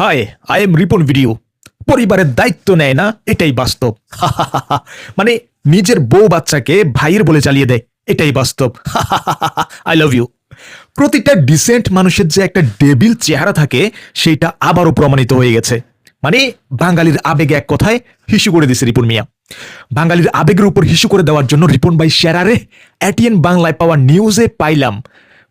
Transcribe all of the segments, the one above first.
Hi I am Ripon video পরিবারের দায়িত্ব নেয় না, এটাই বাস্তব। মানে নিজের বউ বাচ্চাকে ভাইয়ের বলে চালিয়ে দেয়, এটাই বাস্তব। আই লাভ ইউ প্রতিটা ডিসেন্ট মানুষের যে একটা ডেবিল চেহারা থাকে সেটা আবারও প্রমাণিত হয়ে গেছে। মানে বাঙালির আবেগে এক কথায় হিসু করে দিছে রিপন মিয়া। বাঙালির আবেগের উপর হিসু করে দেওয়ার জন্য রিপন ভাই শেরারে এটিএন বাংলায় পাওয়া নিউজে পাইলাম।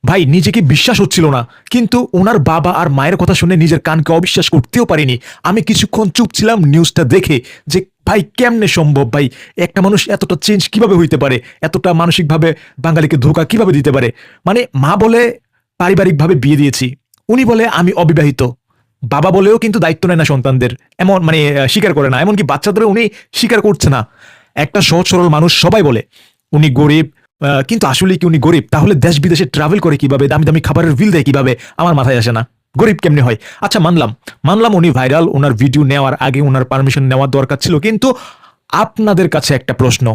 ভাই, নিজেকে বিশ্বাস হচ্ছিল না। কিন্তু ওনার বাবা আর মায়ের কথা শুনে নিজের কানকে অবিশ্বাস করতেও পারিনি। আমি কিছুক্ষণ চুপ ছিলাম নিউজটা দেখে যে, ভাই, কেমনে সম্ভব ভাই? একটা মানুষ এতটা চেঞ্জ কীভাবে হইতে পারে? এতটা মানসিকভাবে বাঙালিকে ধোকা কীভাবে দিতে পারে? মানে মা বলে, পারিবারিকভাবে বিয়ে দিয়েছি। উনি বলে, আমি অবিবাহিত। বাবা বলেও কিন্তু দায়িত্ব নেয় না সন্তানদের। এমন মানে স্বীকার করে না। এমনকি বাচ্চাদের উনি স্বীকার করছে না। একটা সহজ সরল মানুষ সবাই বলে, উনি গরিব কিন্তু আসলে কি উনি গরিব? তাহলে দেশ বিদেশে ট্রাভেল করে কীভাবে? দামি দামি খাবারের বিল দেয় কীভাবে? আমার মাথায় আসে না। গরিব কেমনি হয়? আচ্ছা মানলাম। মানলাম উনি ভাইরাল ওনার ভিডিও নেওয়ার আগে ওনার পারমিশন নেওয়ার দরকার ছিল, কিন্তু আপনাদের কাছে একটা প্রশ্ন।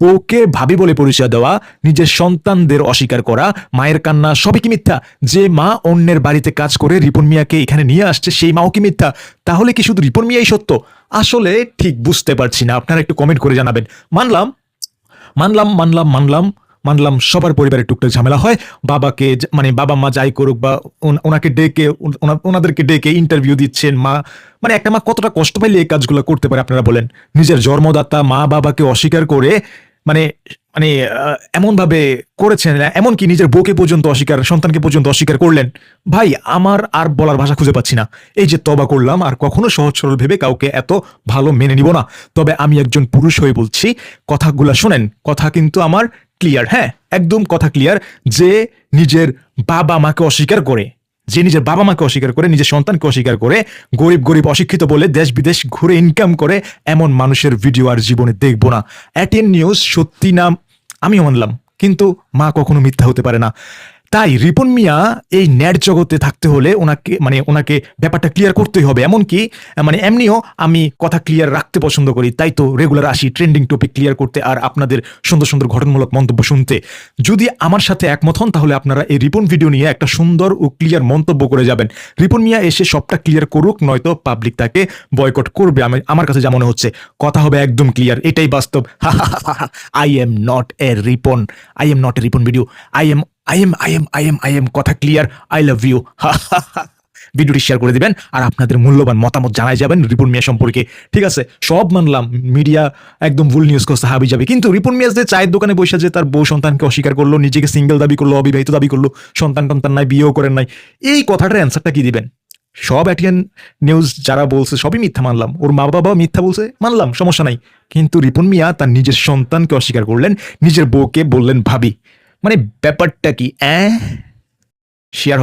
বউকে ভাবি বলে পরিচয় দেওয়া, নিজের সন্তানদের অস্বীকার করা, মায়ের কান্না, সবই কি মিথ্যা? যে মা অন্যের বাড়িতে কাজ করে রিপন মিয়াকে এখানে নিয়ে আসছে, সেই মাও কি মিথ্যা? তাহলে কি শুধু রিপন মিয়াই সত্য? আসলে ঠিক বুঝতে পারছি না। আপনারা একটু কমেন্ট করে জানাবেন। মানলাম মানলাম মানলাম মানলাম মানলাম, সবার পরিবারের টুকটাক ঝামেলা হয়। বাবাকে মানে বাবা মা যাই করুক বা ওন- ওনাকে ডেকে ওনাদেরকে ডেকে ইন্টারভিউ দিচ্ছেন, মা মানে একটা মা কতটা কষ্ট পাইলে এই কাজগুলো করতে পারে, আপনারা বলেন। নিজের জন্মদাতা মা বাবাকে অস্বীকার করে মানে মানে এমনভাবে করেছেন এমনকি নিজের বউকে পর্যন্ত অস্বীকার, সন্তানকে পর্যন্ত অস্বীকার করলেন? ভাই, আমার আর বলার ভাষা খুঁজে পাচ্ছি না। এই যে তবা করলাম, আর কখনো সহজ সরল ভেবে কাউকে এত ভালো মেনে নিব না। তবে আমি একজন পুরুষ হয়ে বলছি, কথাগুলা শোনেন, কথা কিন্তু আমার ক্লিয়ার হ্যাঁ একদম কথা ক্লিয়ার যে নিজের বাবা মাকে অস্বীকার করে। যে নিজের বাবা মাকে অস্বীকার করে, নিজের সন্তানকে অস্বীকার করে, গরিব গরিব, অশিক্ষিত বলে দেশ বিদেশ ঘুরে ইনকাম করে, এমন মানুষের ভিডিও আর জীবনে দেখব না। অ্যাটেন নিউজ সত্যি নাম আমি মানলাম, কিন্তু মা কখনো মিথ্যা হতে পারে না। তাই রিপন মিয়া এই ন্যাট জগতে থাকতে হলে ওনাকে মানে ওনাকে ব্যাপারটা ক্লিয়ার করতেই হবে। এমনকি মানে এমনিও আমি কথা ক্লিয়ার রাখতে পছন্দ করি, তাই তো রেগুলার আসি ট্রেন্ডিং টপিক ক্লিয়ার করতে আর আপনাদের সুন্দর সুন্দর ঘটনামূলক মন্তব্য শুনতে। যদি আমার সাথে একমত হন, তাহলে আপনারা এই রিপন ভিডিও নিয়ে একটা সুন্দর ও ক্লিয়ার মন্তব্য করে যাবেন। রিপন মিয়া এসে সবটা ক্লিয়ার করুক, নয়তো পাবলিক তাকে বয়কট করবে। আমি, আমার কাছে যা মনে হচ্ছে, কথা হবে একদম ক্লিয়ার এটাই বাস্তব। I am not a Ripon I am not a Ripon video I am I am I am I am I am কথা ক্লিয়ার আই লাভ ইউ ভিডিওটি শেয়ার করে দিবেন, আর আপনাদের মূল্যবান মতামত জানাই যাবেন রিপন মিয়া সম্পর্কে। ঠিক আছে, সব মানলাম মিডিয়া একদম ভুল নিউজ করছে, হাবি যাবে কিন্তু রিপন মিয়া যে চায়ের দোকানে বসে যে তার বউ সন্তানকে অস্বীকার করল, নিজেকে সিঙ্গেল দাবি করল, অবিবাহিত দাবি করল, সন্তান টন্তান নাই, বিয়েও করেন নাই, এই কথাটার অ্যান্সারটা কি দিবেন? সব অ্যাটিয়ান নিউজ যারা বলছে, সবই মিথ্যা মানলাম। ওর মা বাবাও মিথ্যা বলছে, মানলাম, সমস্যা নাই। কিন্তু রিপন মিয়া তার নিজের সন্তানকে অস্বীকার করলেন, নিজের বউকে বললেন ভাবি। মানে ব্যাপারটা কি অ্যাঁ শেয়ার